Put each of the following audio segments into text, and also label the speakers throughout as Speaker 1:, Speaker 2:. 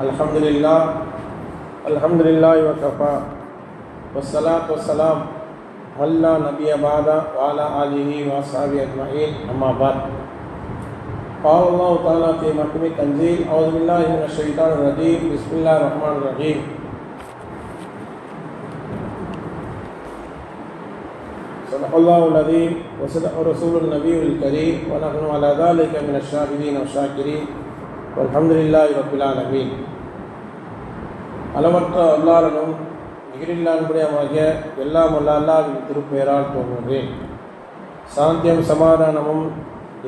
Speaker 1: الحمد لله الحمد لله وكفى والصلاة والسلام لا نبي بعد وعلى آله وأصحابه أجمعين أما بعد قال الله تعالى في محكم التنزيل أعوذ بالله من الشيطان الرجيم بسم الله الرحمن الرحيم صدق الله العظيم وصدق رسول النبي الكريم ونحن على ذلك من الشاهدين والشاكرين அலமதுல்லா ரபிலாலமீன் அளவற்ற அல்லாளனும் நிகரில்லான்புடையமாக எல்லாம் அல்ல அல்லாவின் திருப்பெயரால் தோன்றுகிறேன். சாந்தியம் சமாதானமும்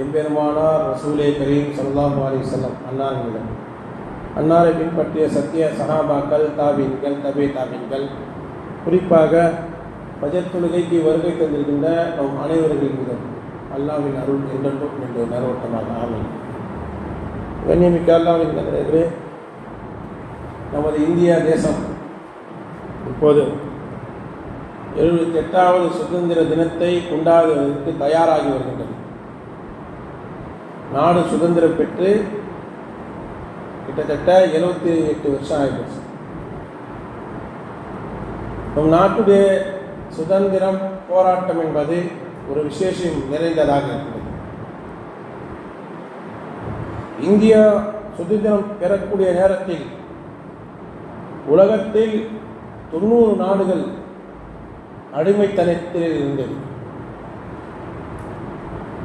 Speaker 1: எம்பெருமானார் ரசூலே கரீம் சல்லாஹூ அலி செல்லம் அன்னார்களிடம். அன்னாரை பின்பற்றிய சத்திய சகாபாக்கள் தாபீன்கள் தபே தாபீன்கள் குறிப்பாக பஜத் தொழுகைக்கு வருகை தந்திருக்கின்ற நம் அனைவர்களின் முதல் அல்லாவின் அருள் என்றென்றும் என்று நறுவட்டமாக ஆமை கண்ணியமிக்க அல்லாவின் நகரே நமது இந்தியா தேசம். இப்போது எழுபத்தி எட்டாவது சுதந்திர தினத்தை கொண்டாடுவதற்கு தயாராகி வருகின்றது. நாடு சுதந்திரம் பெற்று கிட்டத்தட்ட எழுபத்தி எட்டு வருஷம் ஆகிடுச்சு நம் நாட்டுடைய சுதந்திரம் போராட்டம் என்பது ஒரு விசேஷம் நிறைந்ததாக இருக்கிறது. இந்தியா சுதந்திரம் பெறக்கூடிய நேரத்தில் உலகத்தில் தொண்ணூறு நாடுகள் அடிமைத்தனத்தில் இருந்தது.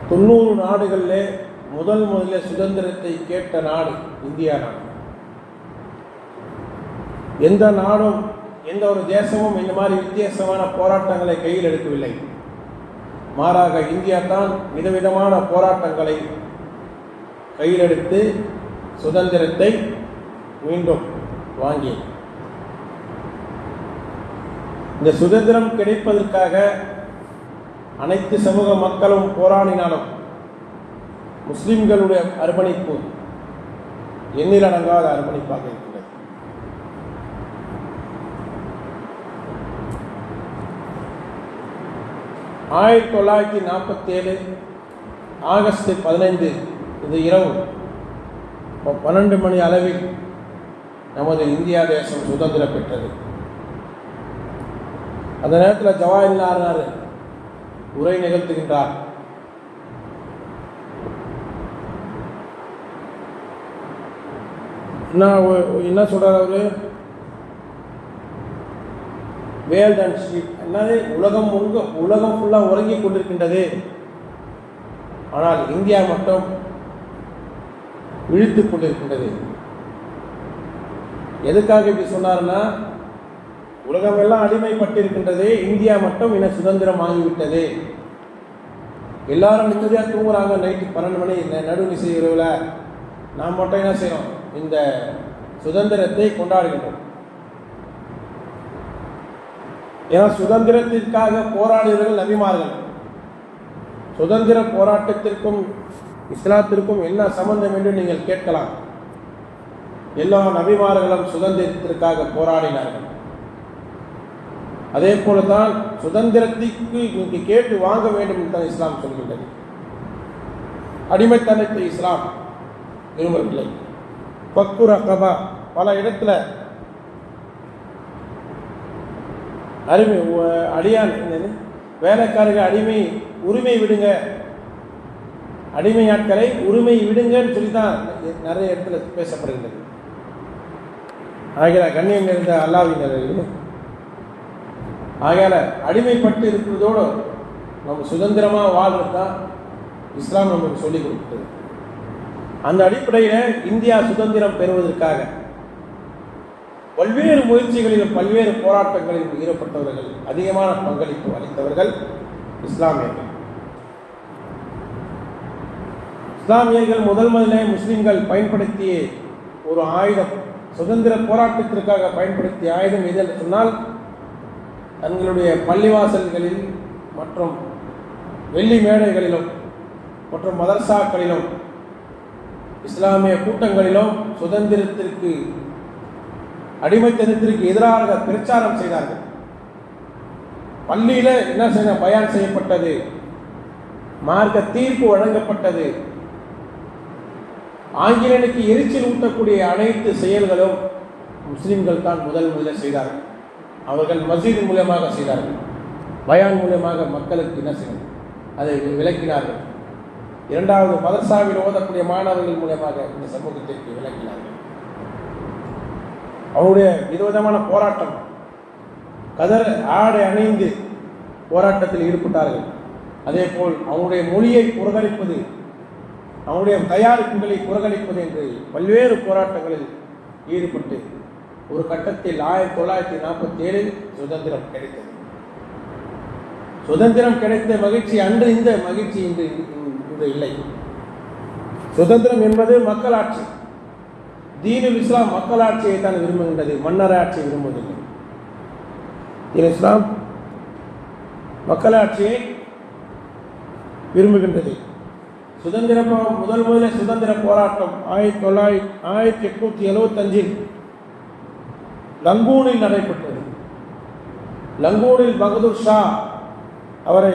Speaker 1: தொண்ணூறு நாடுகளில் முதல் முதலில் சுதந்திரத்தை கேட்ட நாடு இந்தியா நாடு எந்த நாடும் எந்த ஒரு தேசமும் இந்த மாதிரி வித்தியாசமான போராட்டங்களை கையில் எடுக்கவில்லை. மாறாக இந்தியா தான் விதவிதமான போராட்டங்களை கையிலெடுத்து சுதந்திரத்தை மீண்டும் வாங்கியது. இந்த சுதந்திரம் கிடைப்பதற்காக அனைத்து சமூக மக்களும் போராடினாலும் முஸ்லிம்களுடைய அர்ப்பணிப்பு எண்ணிலடங்காத அர்ப்பணிப்பாக இருக்கிறது ஆயிரத்தி தொள்ளாயிரத்தி நாற்பத்தி ஏழு ஆகஸ்ட் பதினைந்து இது இரவு. பன்னெண்டு மணி அளவில் நமது இந்தியா தேசம் சுதந்திரம் பெற்றது. அந்த நேரத்தில் ஜவஹர்லால் உரை நிகழ்த்துகின்றார். என்ன என்ன சொல்றார் அவரு? வேல்ட் அண்ட் ஸ்லீப் என்னது? உலகம் முழுக்க உலகம் ஃபுல்லாக உறங்கி கொண்டிருக்கின்றது. ஆனால் இந்தியா மட்டும் விழித்துக் கொண்டிருக்கின்றது. எதுக்காக இப்படி சொன்னார்னா உலகம் எல்லாம் அடிமைப்பட்டிருக்கின்றது இந்தியா மட்டும் இன சுதந்திரம் ஆகிவிட்டது எல்லாரும் நிம்மதியாக தூங்குறாங்க நைட்டு பன்னெண்டு மணி நடு நிசை இரவில். நாம் மட்டும் என்ன செய்யணும் இந்த சுதந்திரத்தை கொண்டாடுகின்றோம். ஏன்னா சுதந்திரத்திற்காக போராடியவர்கள் நபிமார்கள். சுதந்திர போராட்டத்திற்கும் இஸ்லாத்திற்கும் என்ன சம்பந்தம் என்று நீங்கள் கேட்கலாம். எல்லா நபிமார்களும் சுதந்திரத்திற்காக போராடினார்கள். அதே போலதான் சுதந்திரத்திற்கு இங்கு கேட்டு வாங்க வேண்டும் என்று இஸ்லாம் சொல்கின்றது. அடிமைத்தனத்தை இஸ்லாம் விரும்பவில்லை. பக்கு ரகபா பல இடத்துல அடிமை அடியான் வேலைக்காரர்கள் அடிமை உரிமை விடுங்க. அடிமை ஆட்களை உரிமை விடுங்கன்னு சொல்லி தான் நிறைய இடத்துல பேசப்படுகின்றது. ஆகிய கண்ணியம் நிறைந்த அல்லாவினர்கள் ஆகையால் அடிமைப்பட்டு இருக்கிறதோடு நம்ம சுதந்திரமாக வாழ்றது தான் இஸ்லாம் நமக்கு சொல்லிக் கொடுத்தது. அந்த அடிப்படையில் இந்தியா சுதந்திரம் பெறுவதற்காக பல்வேறு முயற்சிகளிலும் பல்வேறு போராட்டங்களிலும் ஈடுபட்டவர்கள் அதிகமான பங்களிப்பு அளித்தவர்கள் இஸ்லாமியர்கள். இஸ்லாமியர்கள் முதல் முதலே முஸ்லீம்கள் பயன்படுத்திய ஒரு ஆயுதம் சுதந்திர போராட்டத்திற்காக பயன்படுத்திய ஆயுதம் எது என்று சொன்னால் தங்களுடைய பள்ளிவாசல்களில் மற்றும் வெள்ளி மேடைகளிலும் மற்றும் மதர்சாக்களிலும் இஸ்லாமிய கூட்டங்களிலும் சுதந்திரத்திற்கு அடிமைத்தனத்திற்கு எதிராக பிரச்சாரம் செய்தார்கள். பள்ளியில் என்ன செய்ய பயன் செய்யப்பட்டது மார்க்க தீர்ப்பு வழங்கப்பட்டது. ஆங்கிலேயனுக்கு எரிச்சல் ஊட்டக்கூடிய அனைத்து செயல்களும் முஸ்லிம்கள் தான் முதல் முதலில் செய்தார்கள். அவர்கள் மசீத் மூலமாக செய்தார்கள். பயான் மூலமாக மக்களுக்கு என்ன செய்யும் அதை விளக்கினார்கள். இரண்டாவது மதர்சாவில் ஓதக்கூடிய மாணவர்கள் மூலமாக இந்த சமூகத்திற்கு விளக்கினார்கள். அவருடைய விதவிதமான போராட்டம் கதர் ஆடை அணிந்து போராட்டத்தில் ஈடுபட்டார்கள். அதே போல் அவருடைய மொழியை புறக்கணிப்பது அவனுடைய தயாரிப்புகளை புறக்கணிப்பது என்று பல்வேறு போராட்டங்களில் ஈடுபட்டு ஒரு கட்டத்தில் ஆயிரத்தி தொள்ளாயிரத்தி நாற்பத்தி ஏழில் சுதந்திரம் கிடைத்தது. சுதந்திரம் கிடைத்த மகிழ்ச்சி அன்று இந்த மகிழ்ச்சி இன்று இன்று இல்லை. சுதந்திரம் என்பது மக்களாட்சி. தீனுல் இஸ்லாம் மக்களாட்சியை தான் விரும்புகின்றது மன்னர் ஆட்சியை விரும்புவதில்லை. தீன் இஸ்லாம் மக்களாட்சியை விரும்புகின்றது. சுதந்திர போ- முதல் முதலில் சுதந்திர போராட்டம் ஆயிரத்தி தொள்ளாயிரத்தி ஆயிரத்தி எட்நூத்தி எழுபத்தஞ்சில் லங்கூனில் நடைபெற்றது. லங்கூனில் பகதூர் ஷா அவரை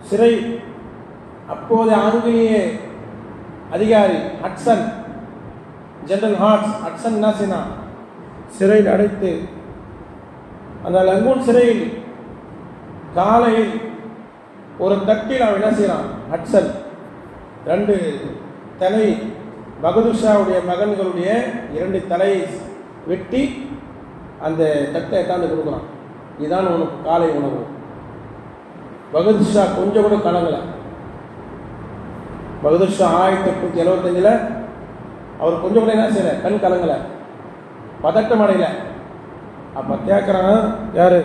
Speaker 1: சிறை அப்போது ஆங்கிலேய அதிகாரி ஹட்சன் ஜெனரல் ஹார்ட்ஸ் ஹட்சன் நாசினா சிறையில் அடைத்து அந்த லங்கூன் சிறையில் காலையில் ஒரு தட்டில் அவன் என்ன செய்கிறான்? ஹட்சன் ரெண்டு தலை பகதூஷாவுடைய மகன்களுடைய இரண்டு தலையை வெட்டி அந்த தட்டை எட்டாந்து கொடுக்குறான். இதுதான் உனக்கு காலை உணவு. பகதூஷா கொஞ்சம் கூட கலங்கலை. பகதூஷா ஆயிரத்தி எட்நூத்தி எழுபத்தஞ்சில் அவர் கொஞ்சம் கூட என்ன செய்யலை கண் கலங்கலை. பதட்டம் அடையல. அப்போ கேட்குறான் யார்?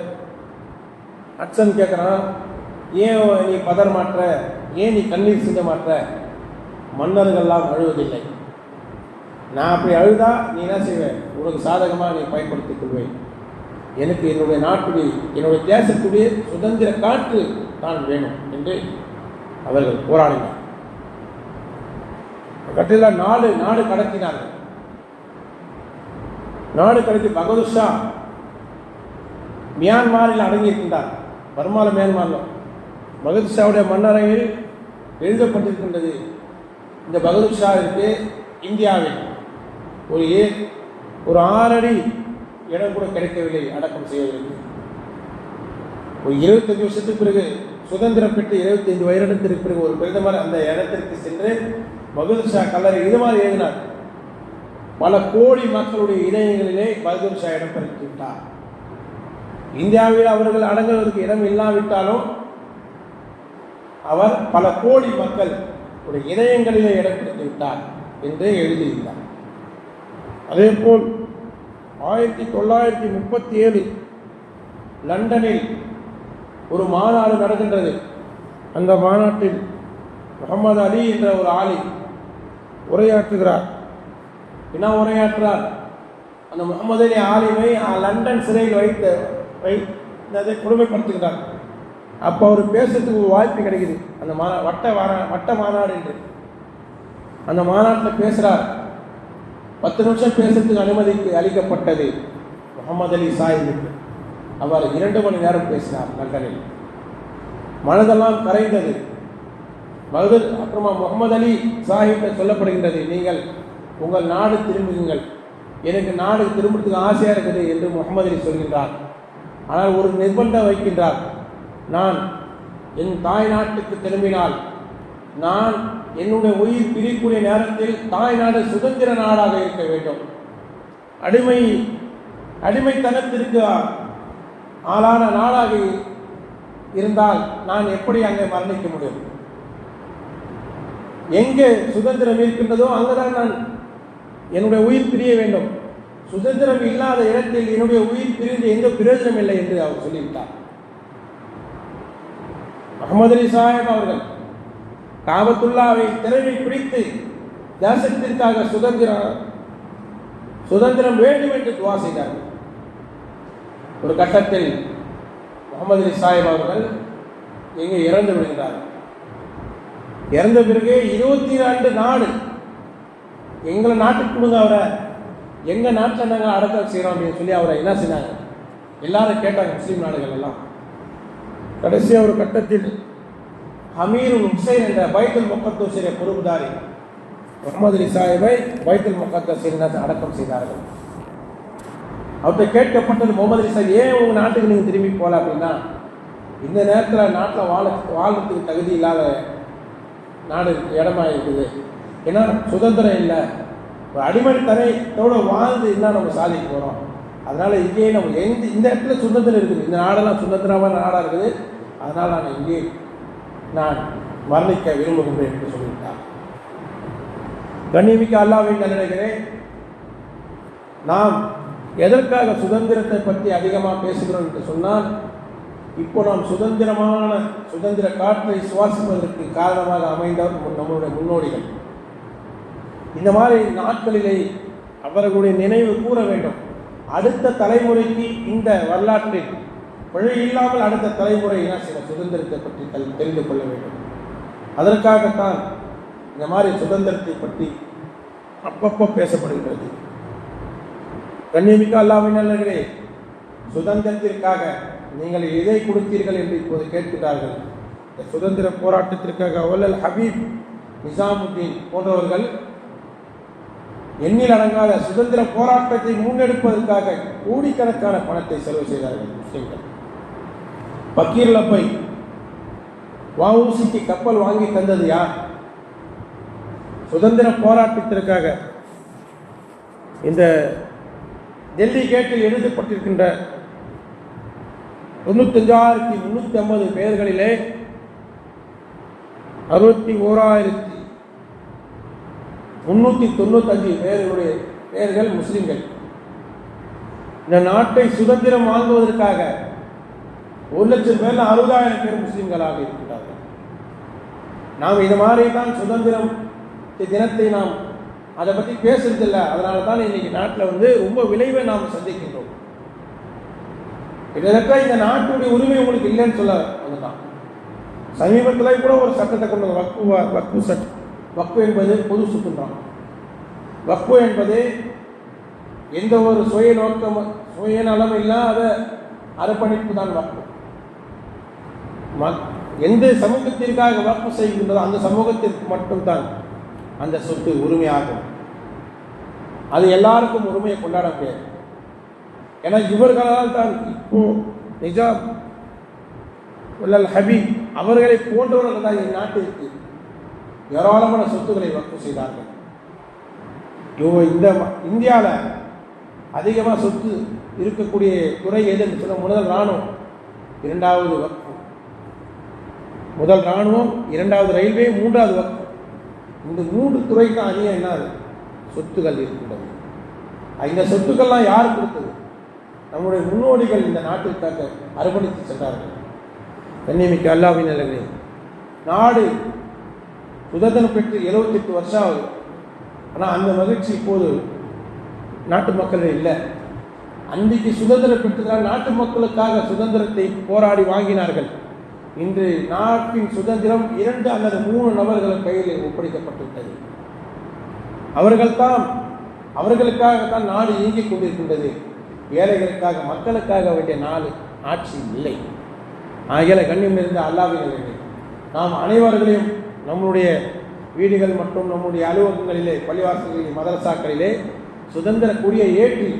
Speaker 1: அச்சன் கேட்குறான் ஏன் நீ பதற மாட்டுற ஏன் நீ கண்ணீர் சிந்த மாட்டுற மன்னர்கள்லாம் அழுவதில்லை. நான் அப்படி அழுதா நீ என்ன செய்வேன் உனக்கு சாதகமாக நீ பயன்படுத்திக் கொள்வேன். எனக்கு என்னுடைய நாட்டுடைய என்னுடைய தேசத்துடைய சுதந்திர காற்று தான் வேணும் என்று அவர்கள் போராடினார். கட்டில நாடு நாடு கடத்தினார்கள். நாடு கடத்தி பகதூர் ஷா மியான்மாரில் அடங்கியிருக்கின்றார். பர்மால மியான்மாரில். பகதூர் ஷாவுடைய மன்னரையில் எழுதப்பட்டிருக்கின்றது. இந்த பகதூர்ஷாவிற்கு இந்தியாவில். ஒரு ஏ ஒரு ஆறடி இடம் கூட கிடைக்கவில்லை அடக்கம் செய்வதற்கு. ஒரு இருபத்தஞ்சு வருஷத்துக்கு பிறகு சுதந்திரம் பெற்று இருபத்தைந்து வருடத்திற்கு பிறகு ஒரு பிரதமர் அந்த இடத்திற்கு சென்று பகதூர் ஷா கல்லறை இது மாதிரி எழுதினார். பல கோடி மக்களுடைய இதயங்களிலே பகதூர் ஷா இடம் பெற்று விட்டார் இந்தியாவில் அவர்கள் அடங்குவதற்கு இடம் இல்லாவிட்டாலும் அவர் பல கோடி மக்கள் ஒரு இதயங்களிலே இடம் கொடுத்து விட்டார் என்று எழுதியிருந்தார் அதேபோல் ஆயிரத்தி தொள்ளாயிரத்தி முப்பத்தி ஏழு லண்டனில் ஒரு மாநாடு நடக்கின்றது. அந்த மாநாட்டில் முகமது அலி என்ற ஒரு ஆளி உரையாற்றுகிறார். என்ன உரையாற்றுறார்? அந்த முகமது அலி ஆலிமை லண்டன் சிறையில் வைத்த வைத்ததை கொடுமைப்படுத்துகிறார். அப்போ அவர் பேசுறதுக்கு ஒரு வாய்ப்பு கிடைக்குது. அந்த மாநா வட்ட வாரா வட்ட மாநாடு என்று. அந்த மாநாட்டில் பேசுகிறார் பத்து நிமிஷம் பேசுறதுக்கு அனுமதிக்கு அளிக்கப்பட்டது முகமது அலி சாஹிபுக்கு அவர் இரண்டு மணி நேரம் பேசினார் லண்டனில். மனதெல்லாம் கரைந்தது. மகதூர் அப்புறமா முகமது அலி சாஹிப் சொல்லப்படுகின்றது. நீங்கள் உங்கள் நாடு திரும்புங்கள். எனக்கு நாடு திரும்புறதுக்கு ஆசையாக இருக்குது என்று முகமது அலி சொல்கின்றார். ஆனால் ஒரு நிர்பந்தம் வைக்கின்றார் நான் என் தாய் நாட்டுக்கு திரும்பினால் நான் என்னுடைய உயிர் பிரிக்கூடிய நேரத்தில் தாய் நாடு சுதந்திர நாடாக இருக்க வேண்டும். அடிமை அடிமைத்தனத்திற்கு ஆளான நாடாக இருந்தால் நான் எப்படி அங்கே மரணிக்க முடியும்? எங்கே சுதந்திரம் இருக்கின்றதோ அங்கேதான் நான் என்னுடைய உயிர் பிரிய வேண்டும். சுதந்திரம் இல்லாத இடத்தில் என்னுடைய உயிர் பிரிந்து எந்த பிரயோஜனம் இல்லை என்று அவர் சொல்லிவிட்டார். முகமது அலி சாஹிப் அவர்கள் காபத்துல்லாவை திறனை பிடித்து தேசத்திற்காக சுதந்திரம் சுதந்திரம் வேண்டும் என்று துவா செய்தார்கள் ஒரு கட்டத்தில் முகமது அலி சாஹிப் அவர்கள் இங்கே இறந்து விடுகிறார்கள் இறந்த பிறகு இருபத்தி ரெண்டு நாடு எங்களை நாட்டுக்கு கொடுங்க அவரை. எங்கள் நாட்டில் நாங்கள் அடக்கம் செய்கிறோம் அப்படின்னு சொல்லி அவரை என்ன செய்தாங்க? எல்லாரும் கேட்டாங்க முஸ்லீம் நாடுகள் எல்லாம். கடைசியாக ஒரு கட்டத்தில் ஹமீருல் ஹுசைன் என்ற வைத்தல் முக்கத்தூசிரிய பொறுப்புதாரி முகமது அலி சாஹிபை பைத்துல் முகத்தஸில் அடக்கம் செய்தார்கள். அவர்கிட்ட கேட்கப்பட்டது முகமது அலி சாஹிப் ஏன் உங்கள் நாட்டுக்கு நீங்கள் திரும்பி போகல அப்படின்னா இந்த நேரத்தில் நாட்டில் வாழ வாழ்றதுக்கு தகுதி இல்லாத நாடு இடமா இருக்குது. ஏன்னா சுதந்திரம் இல்லை. ஒரு அடிமைத்தனத்தோடு வாழ்ந்து என்ன நம்ம சாதிக்க போகிறோம் அதனால் இங்கேயே நம்ம எந்த இந்த இடத்துல சுதந்திரம் இருக்குது. இந்த நாடெல்லாம் சுதந்திரமான நாடாக இருக்குது. அதனால் நான் இங்கே நான் மரணிக்க விரும்புகின்றேன் என்று சொல்லிவிட்டார். கண்ணியமிக்க அல்லாவின் நினைக்கிறேன் நாம் எதற்காக சுதந்திரத்தை பற்றி அதிகமாக பேசுகிறோம் என்று சொன்னால் இப்போ நாம் சுதந்திரமான சுதந்திர காற்றை சுவாசிப்பதற்கு காரணமாக அமைந்தவர் நம்மளுடைய முன்னோடிகள். இந்த மாதிரி நாட்களிலே அவர்களுடைய நினைவு கூற வேண்டும். அடுத்த தலைமுறைக்கு இந்த வரலாற்றில் பிழை இல்லாமல் அடுத்த தலைமுறையினர் சில சுதந்திரத்தை பற்றி தெரிந்து கொள்ள வேண்டும். அதற்காகத்தான் இந்த மாதிரி சுதந்திரத்தை பற்றி அப்பப்போ பேசப்படுகிறது. கண்ணியமிக்க அல்லாவின் சுதந்திரத்திற்காக நீங்கள் எதை கொடுத்தீர்கள் என்று இப்போது கேட்கிறார்கள். இந்த சுதந்திர போராட்டத்திற்காக வல்லல் ஹபீப் நிசாமுத்தீன் போன்றவர்கள் எண்ணில் அடங்காத சுதந்திர போராட்டத்தை முன்னெடுப்பதற்காக கோடிக்கணக்கான பணத்தை செலவு செய்தார்கள் முஸ்லிம்கள். பக்கீர் லப்பை வஉசிக்கு கப்பல் வாங்கி தந்தது யார்? சுதந்திர போராட்டத்திற்காக இந்த டெல்லி கேட்டில் எழுதப்பட்டிருக்கின்ற தொண்ணூத்தஞ்சாயிரத்தி முன்னூற்றி ஐம்பது பெயர்களிலே அறுபத்தி ஓராயிரத்தி முன்னூற்றி தொண்ணூத்தஞ்சு பேர்களுடைய பேர்கள் முஸ்லிம்கள். இந்த நாட்டை சுதந்திரம் வாங்குவதற்காக ஒரு லட்சம் பேர்ல அறுபதாயிரம் பேர் முஸ்லிம்களாக இருக்கிறார்கள் நாம் இது மாதிரி தான் சுதந்திரம் தினத்தை நாம் அதை பற்றி பேசுறதில்லை அதனால தான் இன்னைக்கு நாட்டில் வந்து ரொம்ப விளைவை நாம் சந்திக்கின்றோம். கிட்டத்தட்ட இந்த நாட்டுடைய உரிமை உங்களுக்கு இல்லைன்னு சொல்ல வந்துட்டான் சமீபத்தில் கூட ஒரு சட்டத்தை கொண்டு வக்கு வக்கு சட்டம் வக்பு என்பது பொது சுத்தம் வக்பு என்பது எந்த ஒரு சுய நோக்கம் சுயநலம் இல்லாத அர்ப்பணிப்பு தான் வக்பு எந்த சமூகத்திற்காக வக்பு செய்கின்றதோ அந்த சமூகத்திற்கு மட்டும்தான் அந்த சொத்து உரிமையாகும். அது எல்லாருக்கும் உரிமையை கொண்டாட முடியாது. ஏன்னா இவர்களால் தான் இப்போ நிஜாம் வல்லல் ஹபீப் அவர்களை போன்றவர்கள் தான் என் நாட்டிற்கு ஏராளமான சொத்துக்களை வக்கு செய்தார்கள். இவங்க இந்த இந்தியாவில் அதிகமாக சொத்து இருக்கக்கூடிய துறை எதுன்னு சொன்ன முதல் ராணுவம் இரண்டாவது வக்கு முதல் ராணுவம் இரண்டாவது ரயில்வே மூன்றாவது வக்கு இந்த மூன்று துறைக்கு தான் அதிகம் என்ன சொத்துக்கள் இருக்கின்றது. இந்த சொத்துக்கள்லாம் யார் கொடுத்தது? நம்முடைய முன்னோடிகள் இந்த நாட்டிற்காக அர்ப்பணித்து சென்றார்கள். கண்ணியமிக்க அல்லாவின் நிலைகளே நாடு சுதந்திரம் பெற்று 78 வருஷம் ஆகுது. ஆனால் அந்த மகிழ்ச்சி இப்போது நாட்டு மக்கள் இல்லை. அன்றைக்கு சுதந்திரம் பெற்றுதான் நாட்டு மக்களுக்காக சுதந்திரத்தை போராடி வாங்கினார்கள். இன்று நாட்டின் சுதந்திரம் இரண்டு அல்லது மூணு நபர்கள் கையில் ஒப்படைக்கப்பட்டுவிட்டது. அவர்கள்தான் அவர்களுக்காகத்தான் நாடு இயங்கிக் கொண்டிருக்கின்றது. ஏழைகளுக்காக மக்களுக்காக வேண்டிய நாடு ஆட்சி இல்லை. ஆகிய கண்ணியம் இருந்த அல்லாவின் நாம் அனைவர்களையும் நம்முடைய வீடுகள் மற்றும் நம்முடைய அலுவலகங்களிலே பள்ளிவாசல்களிலே மதரசாக்களிலே சுதந்திர கொடியை ஏற்றி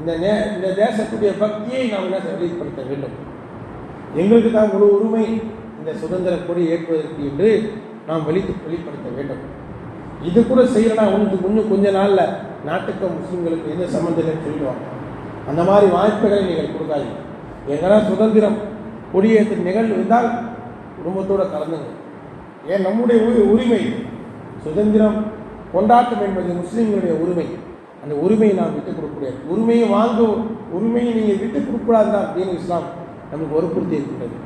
Speaker 1: இந்த நே இந்த தேசத்துடைய பக்தியை நாம் என்ன வெளிப்படுத்த வேண்டும். எங்களுக்கு தான் முழு உரிமை இந்த சுதந்திர கொடி ஏற்பதற்கு என்று நாம் வெளி வெளிப்படுத்த வேண்டும். இது கூட செய்யலாம் உனக்கு இன்னும் கொஞ்ச நாளில் நாட்டுக்கு முஸ்லீம்களுக்கு எந்த சம்மந்தம் இல்லைன்னு சொல்லிடுவாங்க. அந்த மாதிரி வாய்ப்புகளை நீங்கள் கொடுக்காதீங்க. எங்கன்னா சுதந்திரம் கொடியேற்ற நிகழ்வு இருந்தால் குடும்பத்தோடு கலந்துங்க. ஏன் நம்முடைய உரிமை சுதந்திரம் கொண்டாட்டம் என்பது முஸ்லீம்களுடைய உரிமை. அந்த உரிமையை நாம் விட்டுக் கொடுக்கக்கூடாது உரிமையை வாங்கும் உரிமையை நீங்கள் விட்டுக் கொடுக்கக்கூடாது தான் தீன் இஸ்லாம் நமக்கு வற்புறுத்தி இருக்கின்றது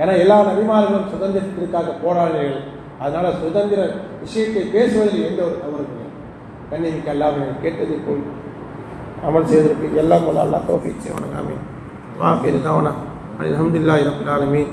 Speaker 1: ஏன்னா எல்லா நபிமார்களும் சுதந்திரத்திற்காக போராடுகிறார்கள். அதனால் சுதந்திர விஷயத்தை பேசுவதில் எந்த ஒரு தவறும் இல்லை. கண்ணியமிக்க எல்லாமே கேட்டதை போல் அமல் செய்வதற்கு எல்லாம் அல்லா தோஃபிக் செய்வானுங்க ஆமீன். வாஃபிர் தாவனா அல்ஹம்துலில்லாஹி ஆலமீன்.